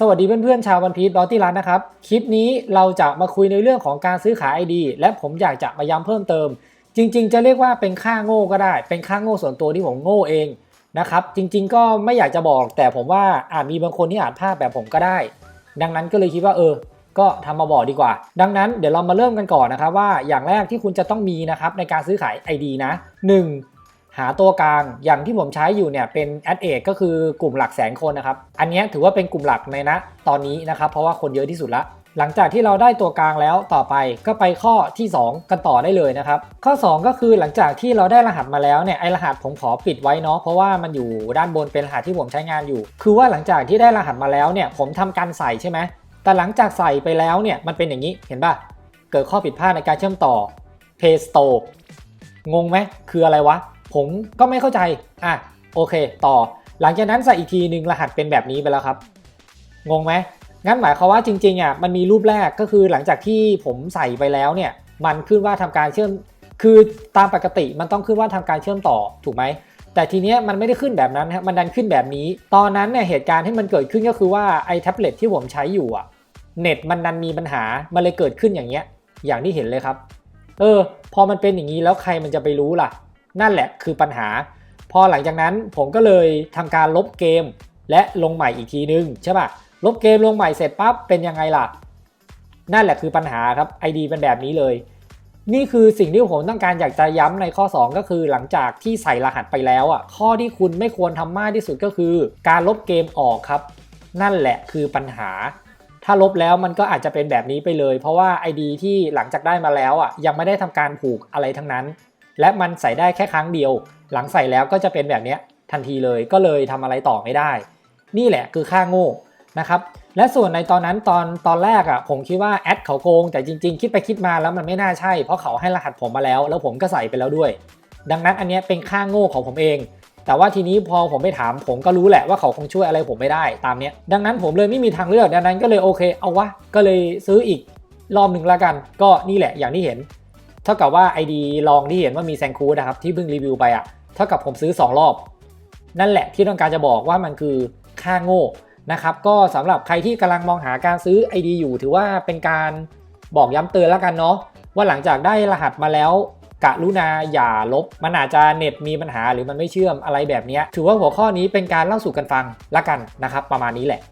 สวัสดีเพื่อนๆชาววันพีชดอตตี้รันนะครับ คลิปนี้เราจะมาคุยในเรื่องของการซื้อขาย ID และผมอยากจะมาย้ำเพิ่มเติม จริง ๆ จะเรียกว่าเป็นค่าโง่ก็ได้ เป็นค่าโง่ส่วนตัวที่ผมโง่เองนะครับ จริง ๆ ก็ไม่อยากจะบอก แต่ผมว่าอาจมีบางคนที่อาจพลาดแบบผมก็ได้ ดังนั้นก็เลยคิดว่าเออ ก็ทำมาบอกดีกว่า ดังนั้นเดี๋ยวเรามาเริ่มกันก่อนนะครับว่าอย่างแรกที่คุณจะต้องมีนะครับในการซื้อขาย ID นะ 1. หาตัวกลางอย่างที่ผมใช้อยู่เนี่ยเป็น a d เอก็คือกลุ่มหลักแสนคนนะครับ อันนี้ถือว่าเป็นกลุ่มหลักในนะตอนนี้นะครับ เพราะว่าคนเยอะที่สุดละหลังจากที่เราได้ตัวกลางแล้วต่อไปก็ไปข้อที่ 2 กันต่อได้เลยนะครับ ข้อ 2 ก็คือหลังจากที่เราได้รหัสมาแล้วเนี่ยไอรหัสผมขอปิดไว้เนาะเพราะว่ามันอยู่ด้านบนเป็นรหัสที่ผมใช้งานอยู่ คือว่าหลังจากที่ได้รหัสมาแล้วเนี่ยผมทำการใส่ใช่ไหมแต่หลังจากใส่ไปแล้วเนี่ยมันเป็นอย่างนี้เห็นป่ะเกิดข้อผิดพลาดในการเชื่อมต่อ Play Store งงไหมคืออะไรวะ ผมก็ไม่เข้าใจ อะ โอเค ต่อ หลังจากนั้นใส่อีกทีหนึ่งรหัสเป็นแบบนี้ไปแล้วครับ งงไหม งั้นหมายความว่าจริงๆอะ มันมีรูปแรกก็คือหลังจากที่ผมใส่ไปแล้วเนี่ย มันขึ้นว่าทำการเชื่อม คือตามปกติมันต้องขึ้นว่าทำการเชื่อมต่อ ถูกไหม แต่ทีเนี้ยมันไม่ได้ขึ้นแบบนั้นครับมันดันขึ้นแบบนี้ ตอนนั้นเนี่ยเหตุการณ์ที่มันเกิดขึ้นก็คือว่าไอ้แท็บเล็ตที่ผมใช้อยู่อะ เน็ตมันดันมีปัญหา มันเลยเกิดขึ้นอย่างเงี้ย อย่างที่เห็นเลยครับ เออ พอมันเป็นอย่างนี้แล้วใครมันจะไปรู้ล่ะ นั่นแหละคือปัญหา พอหลังจากนั้นผมก็เลยทำการลบเกมและลงใหม่อีกทีนึงใช่ปะลบเกมลงใหม่เสร็จปั๊บเป็นยังไงล่ะ นั่นแหละคือปัญหาครับ ID เป็นแบบนี้เลย นี่คือสิ่งที่ผมต้องการอยากจะย้ำในข้อ 2 ก็คือหลังจากที่ใส่รหัสไปแล้วอะข้อที่คุณไม่ควรทำมากที่สุดก็คือ การลบเกมออกครับ นั่นแหละคือปัญหาถ้าลบแล้วมันก็อาจจะเป็นแบบนี้ไปเลย เพราะว่า ID ที่หลังจากได้มาแล้วอะยังไม่ได้ทำการผูกอะไรทั้งนั้น และมันใส่ได้แค่ครั้งเดียว หลังใส่แล้วก็จะเป็นแบบนี้ทันทีเลยก็เลยทำอะไรต่อไม่ได้ นี่แหละคือค่าโง่นะครับและส่วนในตอนนั้นตอนตอนแรกอะผมคิดว่าแอดเขาโกง แต่จริงๆ คิดไปคิดมาแล้วมันไม่น่าใช่ เพราะเขาให้รหัสผมมาแล้ว แล้วผมก็ใส่ไปแล้วด้วย ดังนั้นอันนี้เป็นค่าโง่ของผมเอง แต่ว่าทีนี้พอผมไปถามผมก็รู้แหละว่าเขาคงช่วยอะไรผมไม่ได้ตามเนี้ยดังนั้นผมเลยไม่มีทางเลือกดังนั้นก็เลยโอเค เอาวะก็เลยซื้ออีกรอบหนึ่งละกัน ก็นี่แหละอย่างที่เห็น เท่ากับว่า ID ลองที่เห็นว่ามีแซงคูดนะครับที่เพิ่งรีวิวไปอะ่ะเท่ากับผมซื้อ 2 รอบ นั่นแหละที่ต้องการจะบอกว่ามันคือค่าโง่นะครับก็สำหรับใครที่กำลังมองหาการซื้อ ID อยู่ ถือว่าเป็นการบอกย้ำเตือนแล้วกันเนาะว่าหลังจากได้รหัสมาแล้วกะรุณาอย่าลบ มันอาจจะเน็ตมีปัญหาหรือมันไม่เชื่อมอะไรแบบนี้ถือว่าหัวข้อนี้เป็นการเล่าสู่กันฟังละกันนะครับ ประมาณนี้แหละ